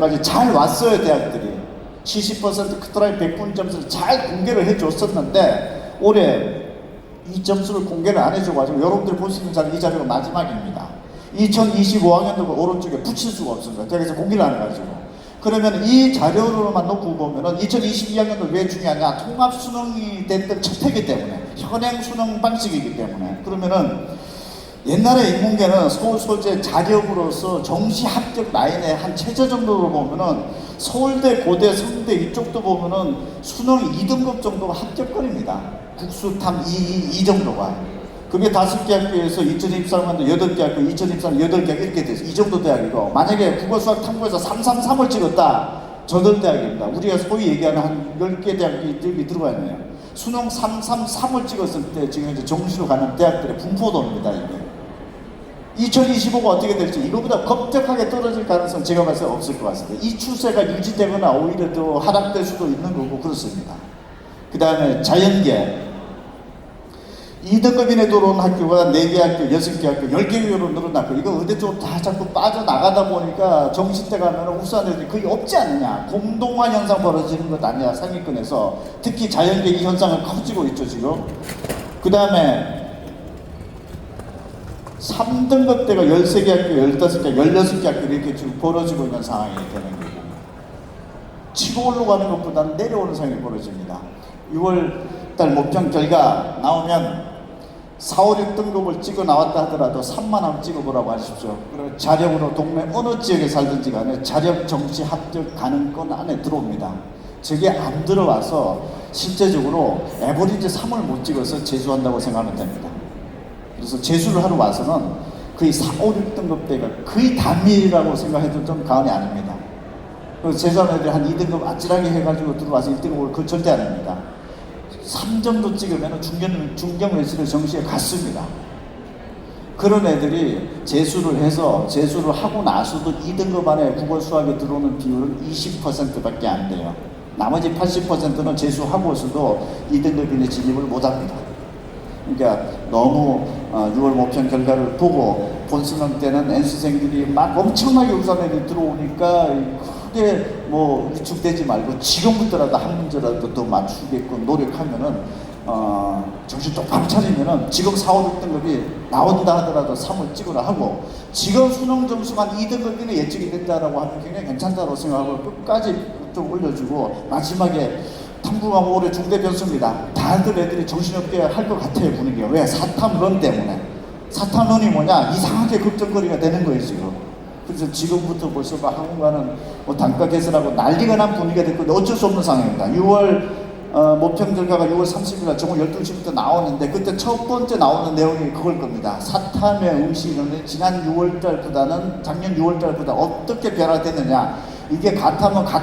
까지 잘 왔어요 대학들이. 70% 크트라인 100분 점수를 잘 공개를 해줬었는데 올해 이 점수를 공개를 안 해줘가지고 여러분들 볼수 있는 자리 이 자리가 마지막입니다. 2025학년도 오른쪽에 붙일 수가 없습니다. 그래서 공개를 안 해가지고. 그러면 이 자료로만 놓고 보면은 2022학년도 왜 중요하냐? 통합 수능이 됐던 첫 해기 때문에 현행 수능 방식이기 때문에. 그러면은 옛날에 인문계는 서울 소재 자력으로서 정시 합격 라인의 한 최저 정도로 보면은 서울대, 고대, 성대 이쪽도 보면은 수능 2등급 정도가 합격권입니다. 국수탐 2, 2, 2 정도가. 그게 다섯 개 학교에서 2023년도 여덟 개 학교, 2023년 여덟 개 이렇게 돼서 이 정도 대학이고 만약에 국어 수학 탐구에서 333을 찍었다 저들 대학입니다. 우리가 소위 얘기하는 한 10개 대학이 여기 들어가 있네요. 수능 333을 찍었을 때 지금 이제 정시로 가는 대학들의 분포도입니다, 이게. 2025가 어떻게 될지 이거보다 급격하게 떨어질 가능성 제가 봤을 때 없을 것 같습니다. 이 추세가 유지되거나 오히려 더 하락될 수도 있는 거고 그렇습니다. 그 다음에 자연계 2등급 이내 들어온 학교가 4개 학교, 6개 학교, 10개 교로 늘어났고 이거 의대 쪽으로 다 자꾸 빠져나가다 보니까 때 가면 우수한 애들이 거의 없지 않느냐 공동화 현상 벌어지는 것 아니야 상위권에서 특히 자연계 이 현상을 커지고 있죠 지금 그 다음에 3등급 대가 13개 학교, 15개, 16개 학교 이렇게 지금 벌어지고 있는 상황이 되는 거고 치고 올라가는 것보다는 내려오는 상황이 벌어집니다. 6월 달 목평 결과 나오면 4, 5, 6등급을 찍어 나왔다 하더라도 3만 원 찍어보라고 하십시오. 그리고 자력으로 동네 어느 지역에 살든지 간에 자력 정시 합격 가능권 안에 들어옵니다. 저게 안 들어와서 실제적으로 에버리지 3을 못 찍어서 재수한다고 생각하면 됩니다. 그래서 재수를 하러 와서는 거의 4, 5, 6등급 대가 거의 단밀이라고 생각해도 좀 과언이 아닙니다. 재수하는 애들이 한 2등급 아찔하게 해가지고 들어와서 1등급을 그 절대 아닙니다. 3 정도 찍으면 중견, 중경외시를 정시에 갔습니다. 그런 애들이 재수를 해서 재수를 하고 나서도 2등급 안에 국어 수학에 들어오는 비율은 20%밖에 안 돼요. 나머지 80%는 재수하고서도 2등급 이내 진입을 못 합니다. 그러니까 너무 어, 6월 모평 결과를 보고 본수능 때는 N수생들이 막 엄청나게 애들이 들어오니까 크게 뭐 위축되지 말고 지금부터라도 한 문제라도 더 맞추게끔 노력하면은 어, 정신 똑바로 차리면은 지금 4, 5, 6등급이 나온다 하더라도 3을 찍으라 하고 지금 수능 점수만 2등급 이내 예측이 된다라고 하면 굉장히 괜찮다고 생각하고 끝까지 좀 올려주고 마지막에 탐구가 올해 중대 변수입니다. 다들 애들이 정신없게 할 것 같아요 분위기가 왜 사탐론 때문에 사탐론이 뭐냐 이상하게 걱정거리가 되는 거예요 지금. 그래서 지금부터 벌써 막 학원가는 뭐 단가 개설하고 난리가 난 분위기가 됐고 어쩔 수 없는 상황입니다. 6월 어, 모평 결과가 6월 30일 정오 12시부터 나오는데 그때 첫 번째 나오는 내용이 그걸 겁니다. 사탐의 응시는 지난 6월 달보다는 작년 6월 달보다 어떻게 변화됐느냐 이게 같으면 같아